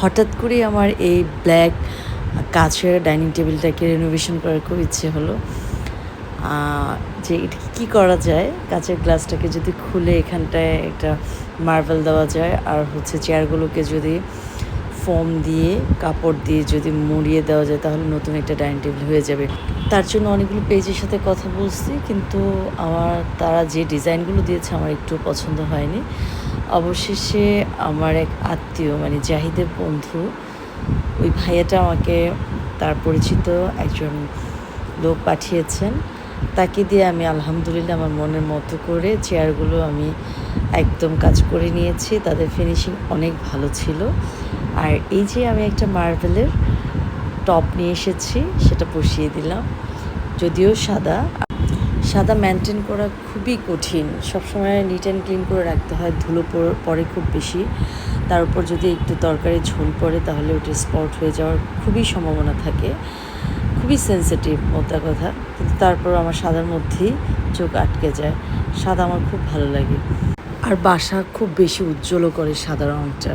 হঠাৎ করে আমার এই ব্ল্যাক কাছের ডাইনিং টেবিলটাকে রেনোভেশন করার খুব ইচ্ছে হলো। যে এটা কী করা যায়? কাঁচের গ্লাসটাকে যদি খুলে এখানটায় একটা মার্বেল দেওয়া যায়, আর হচ্ছে চেয়ারগুলোকে যদি ফোম দিয়ে, কাপড় দিয়ে যদি মুড়িয়ে দেওয়া যায়, তাহলে নতুন একটা ডাইনিং টেবিল হয়ে যাবে। তার জন্য অনেকগুলো পেজের সাথে কথা বলছি, কিন্তু আমার, তারা যে ডিজাইনগুলো দিয়েছে আমার একটু পছন্দ হয়নি। অবশেষে আমার এক আত্মীয় মানে জাহিদের বন্ধু, ওই ভাইয়াটা আমাকে, তার পরিচিত একজন লোক পাঠিয়েছেন। তাকে দিয়ে আমি আলহামদুলিল্লাহ আমার মনের মতো করে চেয়ারগুলো আমি একদম কাজ করে নিয়েছি। তাদের ফিনিশিং অনেক ভালো ছিল। আর এই যে আমি একটা মার্বেলের টপ নিয়ে এসেছি, সেটা বসিয়ে দিলাম। যদিও সাদা সাদা মেনটেন করা খুবই কঠিন। সবসময় নিট অ্যান্ড ক্লিন করে রাখতে হয়, ধুলো পরে খুব বেশি। তার উপর যদি একটু তরকারি ঝোল পড়ে, তাহলে ওটা স্পট হয়ে যাওয়ার খুবই সম্ভাবনা থাকে। খুবই সেন্সিটিভ মোদ্দা কথা, কিন্তু তারপর আমার সাদার মধ্যেই চোখ আটকে যায়। সাদা আমার খুব ভালো লাগে। আর বাসা খুব বেশি উজ্জ্বলও করে সাদা রঙটা